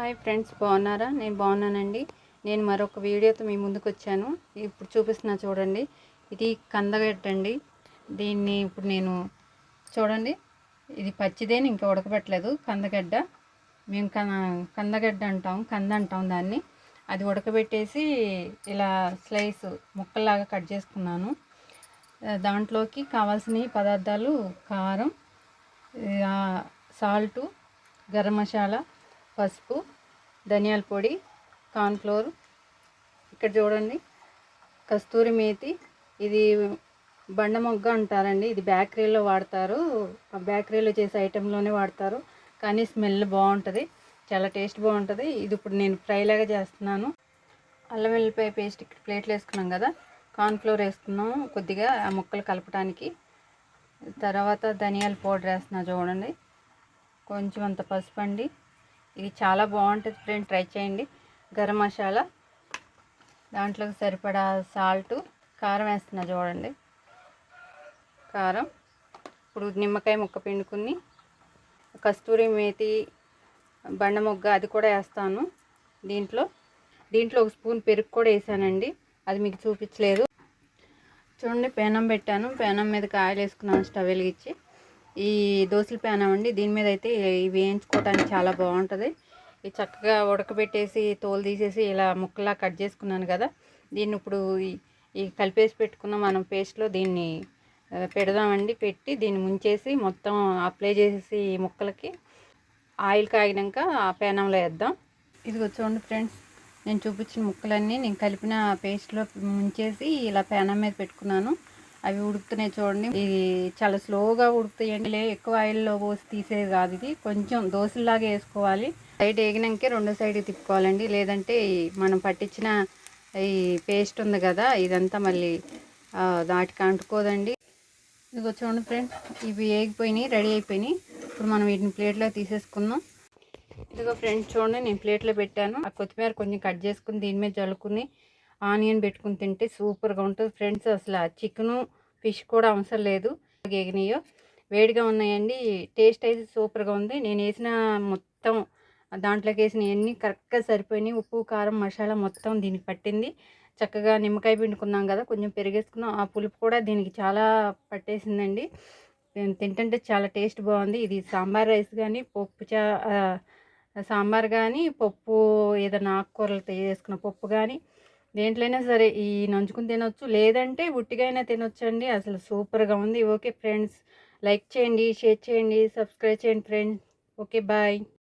Hi friends బాగున్నారా? నేను బాగున్నానండి. నేను మరొక వీడియోతో మీ ముందుకు వచ్చాను. ఇప్పుడు చూపిస్తున్నా చూడండి. ఇది కందగడ్డ అండి. దీన్ని ఇప్పుడు నేను చూడండి. ఇది పచ్చిదేని ఇంకా ఉడకబెట్టలేదు. కందగడ్డ. మేము కందగడ్డ అంటాం కంద అంటాం దాన్ని. అది ఉడకబెట్టేసి ఇలా స్లైస్ ముక్కల్లాగా కట్ చేసుకున్నాను. దాంట్లోకి కావాల్సిన పదార్థాలు కారం సాల్టు గరం మసాలా పసుపు ధనియాల పొడి కార్న్ఫ్లోర్. ఇక్కడ చూడండి కస్తూరి మేతి. ఇది బండ మొగ్గ అంటారండి. ఇది బేకరీలో వాడతారు. బేకరీలో చేసే ఐటెంలోనే వాడతారు. కానీ స్మెల్ బాగుంటుంది. చాలా టేస్ట్ బాగుంటుంది. ఇది ఇప్పుడు నేను ఫ్రైలాగా చేస్తున్నాను. అల్లం వెల్లిపాయ పేస్ట్ ఇక్కడ ప్లేట్లు వేసుకున్నాం కదా. కార్న్ఫ్లోర్ వేసుకున్నాం కొద్దిగా ఆ ముక్కలు కలపడానికి తర్వాత ధనియాల పౌడర్ వేస్తున్నా చూడండి. కొంచెం అంత పసుపు అండి. ఇది చాలా బాగుంటుంది ఫ్రెండ్. ట్రై చేయండి. గరం మసాలా దాంట్లోకి సరిపడా సాల్ట్ కారం వేస్తున్నా చూడండి. కారం ఇప్పుడు నిమ్మకాయ ముక్క పిండుకుని కస్తూరి మేతి బండ మొగ్గ అది కూడా వేస్తాను దీంట్లో. దీంట్లో ఒక స్పూన్ పెరుగు కూడా వేసానండి. అది మీకు చూపించలేదు. చూడండి పేనం పెట్టాను. పేనం మీద కాయలు వేసుకున్నాను స్టవ్ వెలిగించి. ఈ దోశల పేనం అండి. దీని మీద అయితే ఇవి వేయించుకోవడానికి చాలా బాగుంటుంది. ఇది చక్కగా ఉడకబెట్టేసి తోలు తీసేసి ఇలా ముక్కలా కట్ చేసుకున్నాను కదా. దీన్ని ఇప్పుడు ఈ కలిపేసి పెట్టుకున్న మనం పేస్ట్లో దీన్ని పెడదామండి. పెట్టి దీన్ని ముంచేసి మొత్తం అప్లై చేసేసి ముక్కలకి ఆయిల్ కాగినాక ఆ పేనంలో వేద్దాం. ఇది చూడండి ఫ్రెండ్స్ నేను చూపించిన ముక్కలన్నీ నేను కలిపిన పేస్ట్లో ముంచేసి ఇలా పేనం మీద పెట్టుకున్నాను. అవి ఉడుకుతున్నాయి చూడండి. ఇది చాలా స్లోగా ఉడుకుతాయండి ఎక్కువ ఆయిల్లో పోసి తీసేది కాదు ఇది. కొంచెం దోశలాగా వేసుకోవాలి. సైడ్ వేగినాకే రెండో సైడ్ తిప్పుకోవాలండి. లేదంటే మనం పట్టించిన ఈ పేస్ట్ ఉంది కదా ఇదంతా మళ్ళీ దాటికి అంటుకోదండి. ఇదిగో చూడండి ఫ్రెండ్స్ ఇవి వేగిపోయినాయి రెడీ అయిపోయినాయి. ఇప్పుడు మనం వీటిని ప్లేట్లో తీసేసుకుందాం. ఇదిగో ఫ్రెండ్స్ చూడండి నేను ప్లేట్లో పెట్టాను. ఆ కొత్తిమీర కొంచెం కట్ చేసుకుని దీని మీద జల్లుకుని ఆనియన్ పెట్టుకుని తింటే సూపర్గా ఉంటుంది ఫ్రెండ్స్. అసలు చికెను ఫిష్ కూడా అవసరం లేదు. ఎగినాయో. వేడిగా ఉన్నాయండి. టేస్ట్ అయితే సూపర్గా ఉంది. నేను వేసిన మొత్తం దాంట్లోకి వేసిన అన్నీ కరెక్ట్గా సరిపోయినాయి. ఉప్పు కారం మసాలా మొత్తం దీనికి పట్టింది. చక్కగా నిమ్మకాయ పిండుకున్నాం కదా కొంచెం పెరిగేసుకున్నాం. ఆ పులుపు కూడా దీనికి చాలా పట్టేసిందండి. తింటుంటే చాలా టేస్ట్ బాగుంది. ఇది సాంబార్ రైస్ కానీ పప్పు చా సాంబార్ కానీ పప్పు ఏదైనా ఆకుకూరలు చేసుకున్న పప్పు కానీ దేంట్లోనైనా సరే ఈ నంచుకుని తినొచ్చు. లేదంటే ఉట్టిగా అయినా తినొచ్చు అండి అసలు సూపర్గా ఉంది. ఓకే ఫ్రెండ్స్ లైక్ చేయండి షేర్ చేయండి సబ్స్క్రైబ్ చేయండి ఫ్రెండ్స్ ఓకే బాయ్.